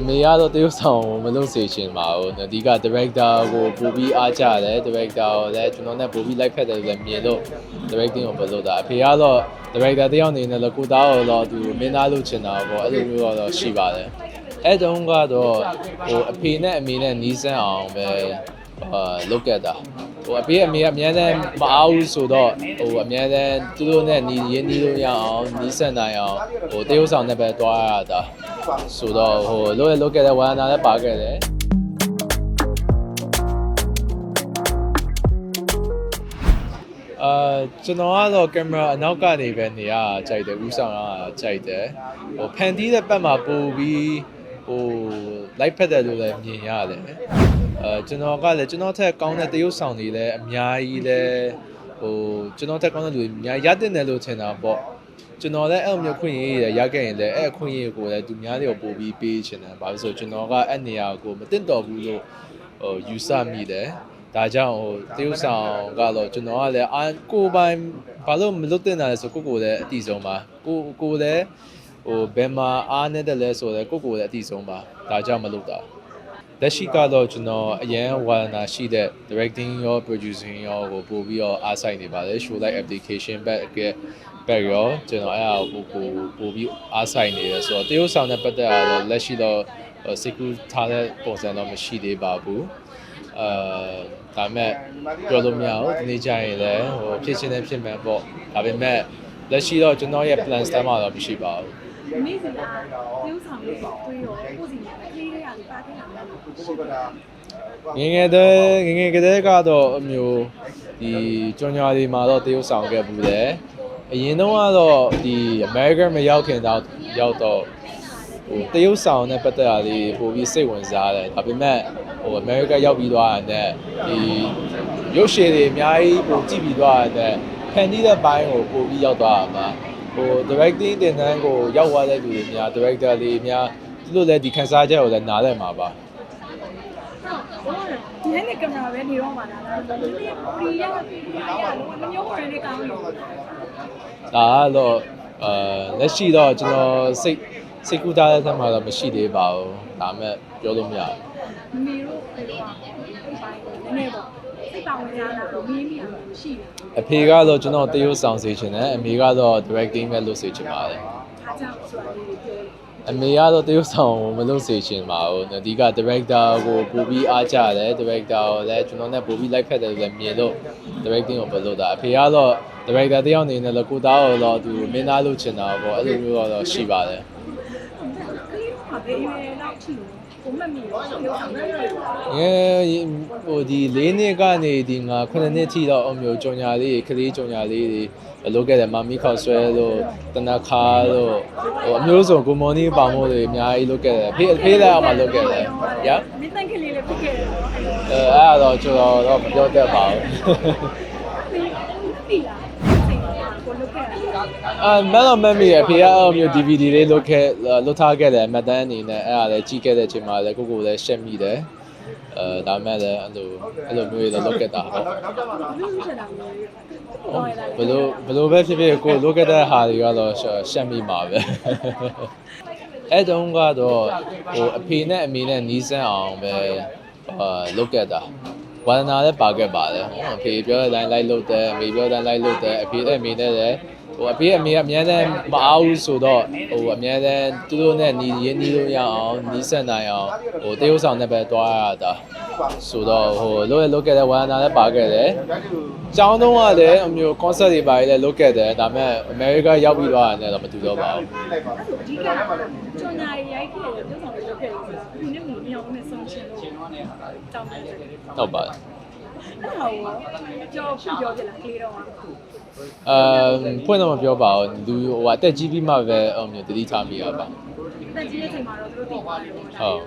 အမေကတော့တရုတ်ဆောင်ကိုမလုပ်စေချင်ပါဘူးအဓိက director ကိုပို့ပြီးအားကြတယ် director ကိုလည်းကျွန်တော်နဲ့ပို့ပြီးလိုက်ဖက်တယ်လည်းမြင်လို့ directing ကိုမလုပ်တာအဖေကတော့ director တယောက်အနေနဲ့လည်းကိုသားကိုတော့သူမင်းသားလုပ်ချင်တာပေါ့အဲ့လိုမျိုးတော့ရှိပါတယ်အဲ့တုန်းကတော့ဟိုအဖေနဲ့အမေနဲ့နီးစပ်အောင်ပဲအာလုပ်ခဲ့တာ ဟိုအဖေအမေကအများနဲ့မအားဘူးဆိုတော့ဟိုအများနဲ့သူတို့နဲ့ညီရင်းနှီးလို့ရအောင်နီးစပ်နိုင်အောင်ဟိုတရုတ်ဆောင်နဲ့ပဲတွားရတာဆိုတော့ဟိုလုပ်ရလုပ်ခဲ့တဲ့ဝါနာလည်းပါခဲ့တယ်အာကျွန်တော်ကတော့ကင်မရာအနောက်ကနေပဲနေရတာကြိုက်တယ်ဥဆောင်ရတာကြိုက်တယ်ဟိုဖန်တီးတဲ့ဘက်မှာပို့ပြီး ဟိုလိုက်ဖက်တယ်လို့လည်းမြင်ရတယ်အာကျွန်တော်ကလည်းကျွန်တော်ထက်ကောင်းတဲ့တရုတ်ဆောင်တွေလည်းအများကြီးလည်းဟိုကျွန်တော်ထက်ကောင်းတဲ့လူတွေအများကြီးရတဲ့တယ်လို့ထင်တာပေါ့ကျွန်တော်လည်းအဲ့လိုမျိုးခွင့်ရရရခဲ့ရင်လည်းအဲ့အခွင့်အရေးကိုလည်းသူများတွေကိုပို့ပြီးပေးချင်တယ်ဘာလို့ဆိုကျွန်တော်ကအဲ့နေရာကိုမတင်တော်ဘူးလို့ဟိုယူဆမိတယ်ဒါကြောင့်ဟိုတရုတ်ဆောင်ကတော့ကျွန်တော်ကလည်းအာကိုယ်ပိုင်ဘာလို့မလွတ်တင်တာလဲဆိုကိုယ့်ကိုယ်လည်းအတိဆုံးပါကိုကိုယ်လည်း ဟိုဘယ်မှာအားနဲ့တယ်လဲဆိုတော့ကိုယ့်ကိုယ်လည်းအတိဆုံးပါဒါကြောင့်မလွတ်တာလက်ရှိကတော့ကျွန်တော်အရန်ဝါဒနာရှိတဲ့ directing ရော producing ရောကိုပို့ပြီးတော့အားဆိုင်နေပါတယ် show like application back က back ရောကျွန်တော်အဲ့အကိုပို့ပို့ပြီးအားဆိုင်နေတယ်ဆိုတော့တရုတ်ဆောင်နဲ့ပတ်သက်ရတော့လက်ရှိတော့စိတ်ကူးထားတဲ့ပုံစံတော့မရှိသေးပါဘူးအာဒါပေမဲ့ပြောလို့မရဘူးဒီနေ့ကျရင်လည်းဟိုဖြစ်ချင်းနဲ့ဖြစ်မှန်ပေါ့ဒါပေမဲ့လက်ရှိတော့ကျွန်တော်ရဲ့ plan စတမ်းမှာတော့မရှိပါဘူး နေ့စဉ်ကပြုဆောင်လို့တွေးရောကိုယ်စီကလေးလေးရတယ်ပါတင်တာလည်းငယ်ငယ်တည်းငယ်ငယ်ကတည်းကတော့အမျိုးဒီကြော်ညာတွေမှာတော့တရုတ်ဆောင်ခဲ့ဘူးတယ်အရင်တော့ကတော့ဒီ American မရောက်ခင်တော့ရောက်တော့ဟိုတရုတ်ဆောင်နဲ့ပတ်သက်တာလေးပို့ပြီးစိတ်ဝင်စားတယ်ဒါပေမဲ့ဟို America ရောက်ပြီးသွားတဲ့ဒီရုပ်ရှင်တွေအများကြီးပို့ကြည့်ပြီးသွားတဲ့ဖန်တီးတဲ့ဘိုင်းကိုပို့ပြီးရောက်သွားတာပါ ဟို directing တင်တန်းကိုရောက်သွားတဲ့လူတွေများ director တွေများသူတို့လည်းဒီခန်းစားချက်ကိုလည်းနားလည်မှာပါဒီနေ့ကင်မရာပဲနေတော့မှာလားဒီနေ့ပရီရပရီရရလုံးဝမျိုးပေါ်နေကောင်းလို့ဒါကတော့အာလက်ရှိတော့ကျွန်တော်စိတ်စိတ်ကူးထားတဲ့ထက်မှာတော့မရှိသေးပါဘူးဒါပေမဲ့ပြောလို့မရဘူးမေ တို့ပြောတာပိုင်းနည်းနည်းပေါ့စိတ်ပါဝင်ကြတာတော့မင်းမိအောင်ရှိတယ်အဖေကတော့ကျွန်တော်တရုတ်ဆောင်စေချင်တယ်အမေကတော့ directing ပဲလုပ်စေချင်ပါတယ်အားကြောင့်ဆိုတာလေးပြောတယ်အမေကတော့တရုတ်ဆောင်ကိုမလုပ်စေချင်ပါဘူးအဓိက director ကိုပို့ပြီးအားကြတယ် director ကိုလည်းကျွန်တော်နဲ့ပို့ပြီးလိုက်ဖက်တယ်လည်းမြင်လို့ directing ကိုမလုပ်တာအဖေကတော့ director တယောက်အနေနဲ့လည်းကိုသားကိုတော့သူမင်းသားလုပ်ချင်တာပေါ့အဲ့လိုမျိုးတော့ရှိပါတယ် ကလေးကဘေးရဲတော့ချီကိုမမီရောပြောဆောင်တယ်ငယ်ဟိုဒီ၄နှစ်ကနေဒီငါ9နှစ်ထိတော့အမျိုးကြုံညာလေးခလေးကြုံညာလေးတွေလုပ်ခဲ့တယ်မမီခေါက်ဆွဲလို့တနခါလို့ဟိုအမျိုးစုံကိုမော်နီပေါင်မို့တွေအများကြီးလုပ်ခဲ့တယ်ဖေးဖေးလည်းအောင်မလုပ်ခဲ့တယ်ရမင်းတန်ကလေးလေးဖြစ်ခဲ့တယ်နော်အဲ့လိုအဲအဲ့ဒါတော့ကျွန်တော်တော့မပြောတတ်ပါဘူးပြီလားစိတ်ကိုလုတ်ခဲ့တာ အာမန်တော့မမီအဖေကအမျိုး DVD လေးလုပ်ခဲ့လုပ်ထားခဲ့တယ်အမတန်းအနေနဲ့အဲ့ဒါလည်းကြီးခဲ့တဲ့အချိန်မှာလည်းကိုကိုလည်းရှက်မိတယ်အဲဒါမဲ့လည်းအဲ့လိုအဲ့လိုမျိုးတွေလည်းလုပ်ခဲ့တာဟုတ်ဘယ်လိုဖြစ်တာလဲတော့ရတာဘလို့ဘလို့ပဲဖြစ်ဖြစ်ကိုလိုကတဲ့ဟာတွေကတော့ရှက်မိမှာပဲအဲ့တုန်းကတော့ဟိုအဖေနဲ့အမေနဲ့နီးစပ်အောင်ပဲအာလုပ်ခဲ့တာဝါဒနာလည်းပါခဲ့ပါတယ်ဟိုအဖေပြောတဲ့အတိုင်းလိုက်လုပ်တယ်အမေပြောတဲ့အတိုင်းလိုက်လုပ်တယ်အဖေနဲ့အမေနဲ့လည်း ဟိုအဖေအမေကအများနဲ့မအားဘူးဆိုတော့ဟိုအများနဲ့သူတို့နဲ့ညီရင်းနှီးလို့ရအောင်နီးစပ်နိုင်အောင်ဟိုတရုတ်ဆောင်နဲ့ပဲတွားရတာဆိုတော့ဟိုလုပ်ရလုပ်ခဲ့တဲ့ဝါဒနာလည်းပါခဲ့တယ်ကျောင်းတုန်းကလည်းအမျိုး concert တွေပါလည်းလုပ်ခဲ့တယ်ဒါပေမဲ့ America ရောက်ပြီးသွားတယ်တော့မတူတော့ပါဘူးအဲ့လိုအဓိကကြော်ညာရိုက်ခဲ့တယ်ပြုဆောင်လုပ်ခဲ့တယ်ဆိုတာဒီနေ့မမြောင်းနဲ့ဆုံးရှင်းလို့တောင်းတယ်အဲ့ဟုတ်ပါတယ် ဒါကိုကြော်ဖြစ်ပြောပြလာကလေးတော့မှာအမ်ဖွင့်တော့မပြောပါဘူးလူဟိုအသက်ကြီးပြီးမှပဲအမျိုးတတိထားမိရပါတက်ကြီးတဲ့ချိန်မှာတော့သူတို့သိပါတယ်ပေါ့ဟုတ်